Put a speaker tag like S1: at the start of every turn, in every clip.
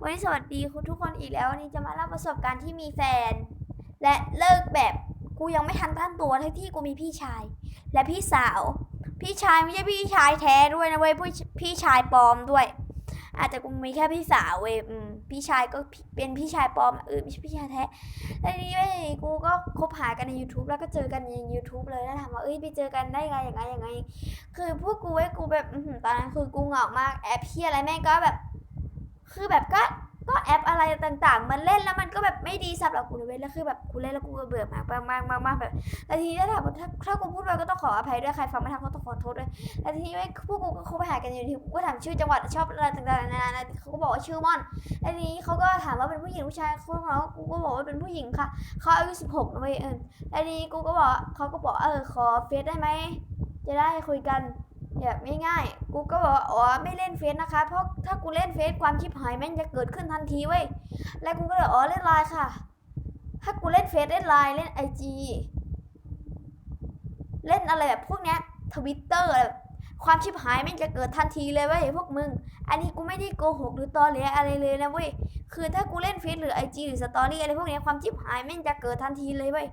S1: วันนี้สวัสดีคุณทุกคนอีกแล้ววันนี้จะมาเล่าประสบการณ์ที่มีแฟน และเลิกแบบกูยังไม่ทันตั้งตัวทั้งที่กูมีพี่ชาย และพี่สาว พี่ชายไม่ใช่พี่ชายแท้ด้วยนะเว้ยพี่ชายปลอมด้วย อาจจะกูมีแค่พี่สาวเว้ยพี่ชายก็เป็นพี่ชายปลอมเออไม่ใช่พี่ชายแท้แล้วนี้เว้ยกูก็คบหากันใน YouTube แล้วก็เจอกันใน YouTube เลยแล้วถามว่าเอ้ยไปเจอกันได้ไงอย่างไงอย่างไงคือพวกกูเว้ยกูแบบตอนนั้นคือกูเหงามากแอปเพี้ยอะไรแม่งก็แบบ คือแบบก็ก็แอปอะไรต่างๆ มันเล่นแล้วมันก็แบบไม่ดีสำหรับกูเลยเว้ยแล้วคือแบบกูเล่นแล้วกูก็เบื่อมากมากมากมากแบบแล้วทีนี้ถ้าถ้าถ้ากูพูดไปก็ต้องขออภัยด้วยใครฟังไม่ทันก็ต้องขอโทษด้วยแล้วทีนี้พวกกูก็คบหากันอยู่ที่กูก็ถามชื่อจังหวัดชอบอะไรต่างๆนานาเขาก็บอกว่าชื่อม่อนแล้วทีนี้เขาก็ถามว่าเป็นผู้หญิงผู้ชายเขาบอกว่ากูก็บอกว่าเป็นผู้หญิงค่ะเขาอายุสิบหกนะเว้ยเออแล้วทีนี้กูก็บอกเขาก็บอกเออขอเฟซได้ไหมจะได้คุยกัน แบบง่ายๆ กูก็บอกว่าอ๋อไม่เล่นเฟซนะคะ เพราะถ้ากูเล่นเฟซความชิบหายแม่งจะเกิดขึ้นทันทีเว้ย แล้วกูก็เลยอ๋อเล่นไลน์ค่ะ ถ้ากูเล่นเฟซเล่นไลน์เล่นไอจีเล่นอะไรแบบพวกเนี้ยทวิตเตอร์แบบความชิบหายแม่งจะเกิดทันทีเลยเว้ยพวกมึง อันนี้กูไม่ได้โกหกหรือตอแหลอะไรเลยนะเว้ย คือถ้ากูเล่นเฟซหรือไอจีหรือสตอรี่อะไรพวกเนี้ยความชิบหายแม่งจะเกิดทันทีเลยเว้ย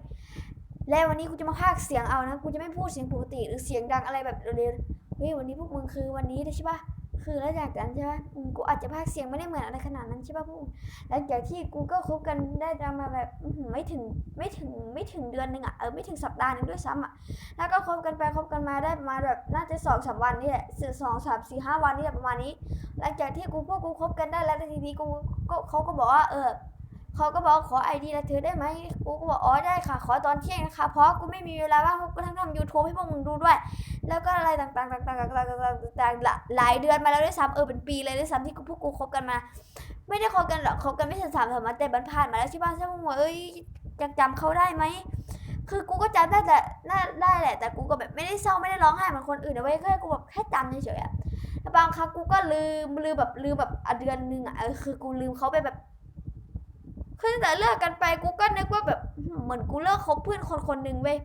S1: แล้ววันนี้กูจะมาพากเสียงเอานะ กูจะไม่พูดเสียงปกติหรือเสียงดังอะไรแบบเร็วๆ เฮ้ยวันนี้พวกมึงคือวันนี้ใช่ปะคือแล้วจากนั้นใช่ปะกูอาจจะพากเสียงไม่ได้เหมือนอะไรขนาดนั้นใช่ปะพวกมึงหลังจากที่กูก็คบกันได้ประมาณแบบไม่ถึงไม่ถึงไม่ถึงเดือนหนึ่งอะเออไม่ถึงสัปดาห์หนึงด้วยซ้ำอะแล้วก็คบกันไปคบกันมาได้ประมาณแบบน่าจะสองสามวันนี่แหละสองสามสี่ห้าวันนี่แหละประมาณนี้ หลังจากที่กูพวกกูคบกันได้แล้วทีนี้กูก็เขาก็บอกว่าเออเขาก็บอกขอไอดีละเธอได้ไหมกูก็บอกอ๋อได้ค่ะ ขอตอนเที่ยงนะคะ เพราะกูไม่มีเวลาว่างกูก็ทั้งทำยูทูบให้พวกมึงดูด้วย แล้วก็อะไรต่างๆต่างๆต่างๆต่างๆหลายเดือนมาแล้วด้วยซ้ำเออเป็นปีเลยด้วยซ้ำที่พวกกูคบกันมา ไม่ได้คบกันหรอกคบกันไม่ถึงสามสามวันแต่มันผ่านมาแล้วใช่ป่ะใช่ป่ะเอ้ยยังจำเขาได้ไหมคือกูก็จำได้แต่ได้แหละ แต่กูก็แบบไม่ได้เศร้าไม่ได้ร้องไห้เหมือนคนอื่นนะเว้ยแค่กูแบบแค่จำเฉยๆอะแล้วบางครั้งกูก็ลืมลืมแบบลืมแบบอะเดือนหนึงอะคือกูลืมเขาไปแบบคือแต่เลิกกันไปกูก็นึกว่าแบบเหมือนกูเลิกคบเพื่อนคนคนหนึ่งเว้ย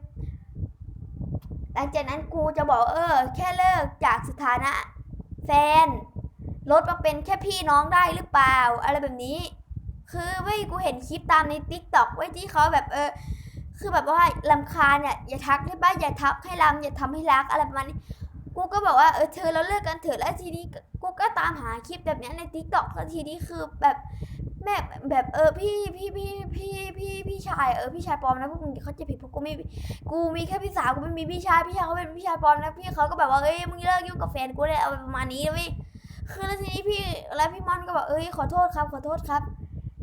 S1: หลังจากนั้นกูจะบอกเออ แค่เลิกจากสถานะ แฟนลดมาเป็นแค่พี่น้องได้หรือเปล่า อะไรแบบนี้ คือเว้ยกูเห็นคลิปตามในติ๊กต็อกเว้ยที่เขาแบบเออ คือแบบว่าลำคาญเนี่ยอย่าทักให้บ้าอย่าทักให้ลำอย่าทำให้รักอะไรประมาณนี้กูก็บอกว่าเออเธอเราเลิกกันเถอะแล้วทีนี้กูก็ตามหาคลิปแบบนี้ในติ๊กต็อกแล้วทีนี้คือแบบ แม่แบบเออพี่พี่พี่พี่พี่พี่ชายเออพี่ชายปลอมนะพวกมึงเขาจะผิดพวกกูไม่กูมีแค่พี่สาวกูไม่มีพี่ชายพี่ชายเขาเป็นพี่ชายปลอมนะพี่เขาก็แบบว่าเอ้ยมึงเลิกยุ่งกับแฟนกูเลยเอาประมาณนี้นะเว้ยคือแล้วทีนี้พี่แล้วพี่มอนก็บอกเอ้ยขอโทษครับขอโทษครับ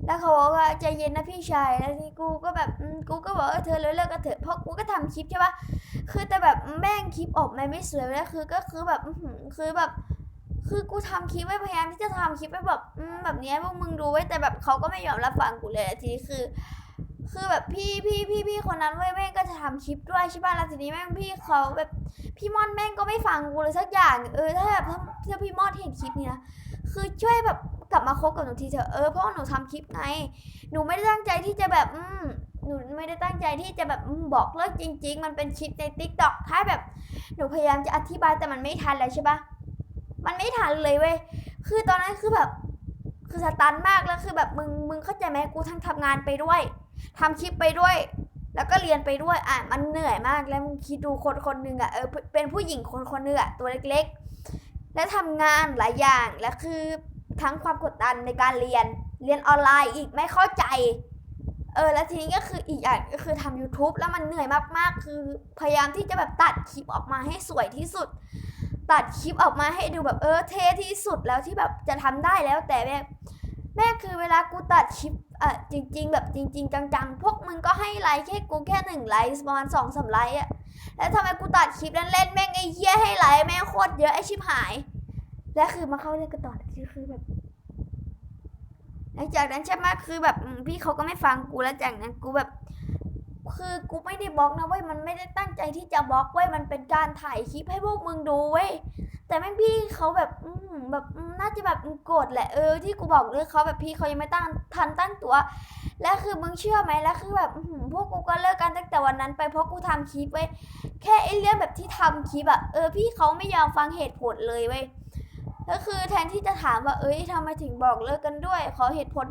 S1: แล้วเขาบอกว่าใจเย็นนะพี่ชายแล้วทีกูก็แบบกูก็บอกเออเธอเลิกเลิกกันเถอะเพราะกูก็ทำคลิปใช่ปะคือแต่แบบแม่งคลิปออกมาไม่สวยเลยคือก็คือแบบคือแบบ คือกูทำคลิปไว้พยายามที่จะทำคลิปไว้แบบแบบนี้พวกมึงดูไว้แต่แบบเขาก็ไม่ยอมรับฟังกูเลยทีนี้คือ คือแบบพี่พี่พี่พี่คนนั้นเว้ยแม่งก็จะทำคลิปด้วยใช่ป่ะแล้วทีนี้แม่งพี่เขาแบบพี่ม่อนแม่งก็ไม่ฟังกูเลยสักอย่างเออถ้าแบบถ้าถ้าพี่ม่อนเห็นคลิปเนี้นะคือช่วยแบบกลับมาคบกับหนูทีเถอะเออเพราะหนูทำคลิปไงหนูไม่ได้ตั้งใจที่จะแบบอืมหนูไม่ได้ตั้งใจที่จะแบบบอกเลิกจริง ๆ มันเป็นคลิปในติ๊กต็อกถ้าแบบหนูพยายามจะอธิบายแต่มันไม่ทันแล้วใช่ปะ มันไม่ทันเลยเว้ยคือตอนนั้นคือแบบคือสตันมากแล้วคือแบบมึงมึงเข้าใจไหมกูทั้งทำงานไปด้วยทำคลิปไปด้วย แล้วก็เรียนไปด้วยอะมันเหนื่อยมากแล้วมึงคิดดูคนคนหนึ่งอะเออเป็นผู้หญิงคนคนหนึ่งอะตัวเล็กๆ และทำงานหลายอย่างและคือทั้งความกดดันในการเรียนเรียนออนไลน์อีกไม่เข้าใจเออแล้วทีนี้ก็คืออีกอย่างก็คือทำ YouTube แล้วมันเหนื่อยมากๆ คือพยายามที่จะแบบตัดคลิปออกมาให้สวยที่สุด ตัดคลิปออกมาให้ดูแบบเออเท่ที่สุดแล้วที่แบบจะทำได้แล้วแต่แบบแม่คือเวลากูตัดคลิปอะจริง ๆ แบบจริง ๆ จังๆ พวกมึงก็ให้ไลค์แค่กูแค่หนึ่งไลค์ประมาณสองสามไลค์อะแล้วทำไมกูตัดคลิปเล่นๆแม่งไอ้เหี้ยให้ไลค์แม่งโคตรเยอะไอ้ชิบหาย และคือมาเข้าเรื่องกันต่อคือคือแบบหลังจากนั้นใช่ไหมคือแบบพี่เขาก็ไม่ฟังกูแล้วจากนั้นกูแบบ คือกูไม่ได้บล็อกนะเว้ยมันไม่ได้ตั้งใจที่จะบล็อกเว้ยมันเป็นการถ่ายคลิปให้พวกมึงดูเว้ยแต่แม่งพี่เขาแบบอืมแบบอืมน่าจะแบบโกรธแหละเออที่กูบอกเลยเขาแบบพี่เขายังไม่ตั้งทันตั้งตัว แล้วคือมึงเชื่อไหมแล้วคือแบบอื้อหือพวกกูก็เลิกกันตั้งแต่วันนั้นไปเพราะกูทำคลิปไว้ยแค่ไอ้เรื่องแบบที่ทำคลิปอะเออพี่เขาไม่ยอมฟังเหตุผลเลยเว้ยก็คือแทนที่จะถามว่าเอ้ยทำไมถึงบอกเลิกกันด้วย ขอเหตุผล